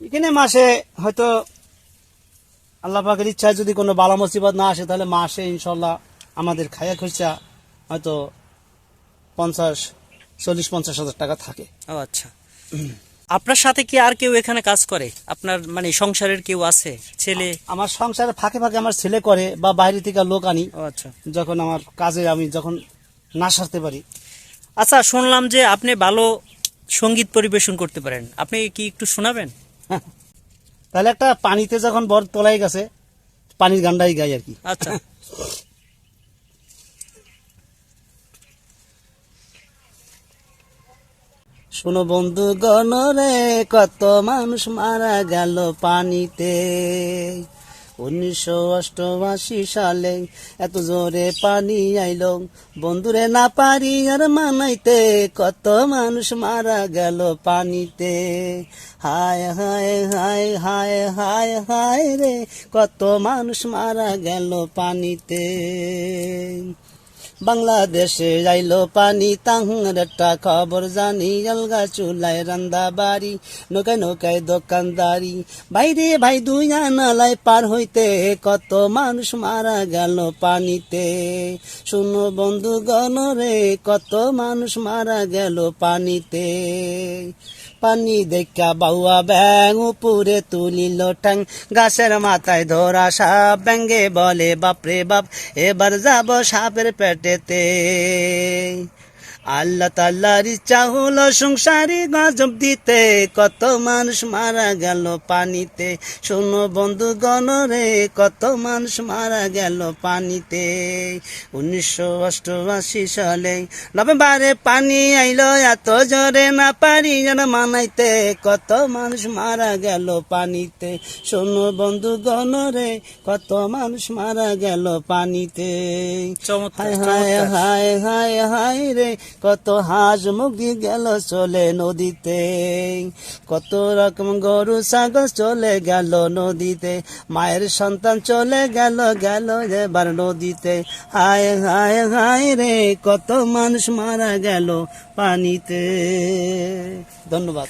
এখানে মাসে হয়তো আল্লাহ পাকের ইচ্ছায় যদি কোনো বালা মুসিবত না আসে তাহলে মাসে ইনশাল্লাহ আমাদের খায়া খরচা হয়তো পঞ্চাশ চল্লিশ পঞ্চাশ হাজার টাকা থাকে। ও আচ্ছা। আপনার সাথে কি আর কেউ এখানে কাজ করে? আপনার মানে সংসারের কেউ আছে? ছেলে? আমার সংসারে ফাঁকে ফাঁকে আমার ছেলে করে বা বাইরে থেকে লোক আনি। ও আচ্ছা। যখন আমার কাজে আমি যখন না সারতে পারি। আচ্ছা শুনলাম যে আপনি ভালো সংগীত পরিবেশন করতে পারেন। আপনি কি একটু শোনাবেন? তাহলে একটা পানিতে যখন বর তোলাই গেছে পানির গান্ডাই গাই আর কি। আচ্ছা। শোনো বন্ধু গণরে কত মানুষ মারা গেল পানিতে। উনিশশো অষ্টআশি সালে এত জোরে পানি আইল। বন্ধুরে না পারি আর মানাইতে, কত মানুষ মারা গেল পানিতে। হায় হায় হায় হায় হায় হায় রে, কত মানুষ মারা গেল পানিতে। বাংলাদেশে যাইলো পানি, তাহার একটা খবর জানি। আলগা চুলায় রান্দা বাড়ি, নৌকায় নৌকায় দোকানদারি। বাইরে ভাই দুই আনালায় পার হইতে কত মানুষ মারা গেল পানিতে। শুনো বন্ধু গণরে কত মানুষ মারা গেল পানিতে। পানি দেখা বাউয়া ব্যাং উপরে তুলিল ঠ্যাং। গাছের মাথায় ধরা সাপ ব্যাঙ্গে বলে, বাপরে বাপ, এবার যাব সাপের পেটেতে আল্লাহ তাল্লার ইচ্ছা হলো সংসারী গজব দিতে। কত মানুষ মারা গেল পানিতে। শোনো বন্ধু গণরে কত মানুষ মারা গেল পানিতে। উনিশশো অষ্টআশি সালে নভেম্বরে পানি আইলো এত জোরে না পারি যেন মানাইতে। কত মানুষ মারা গেল পানিতে। শোনো বন্ধু গণরে কত মানুষ মারা গেল পানিতে। হায় হায় হায় হায় হায় রে কত হাঁস মুগি গেল চলে নদীতে। কত রকম গরু সাগর চলে গেল নদীতে। মায়ের সন্তান চলে গেল গেল এবার নদীতে। হায় হায় হায় রে, কত মানুষ মারা গেল পানিতে। ধন্যবাদ।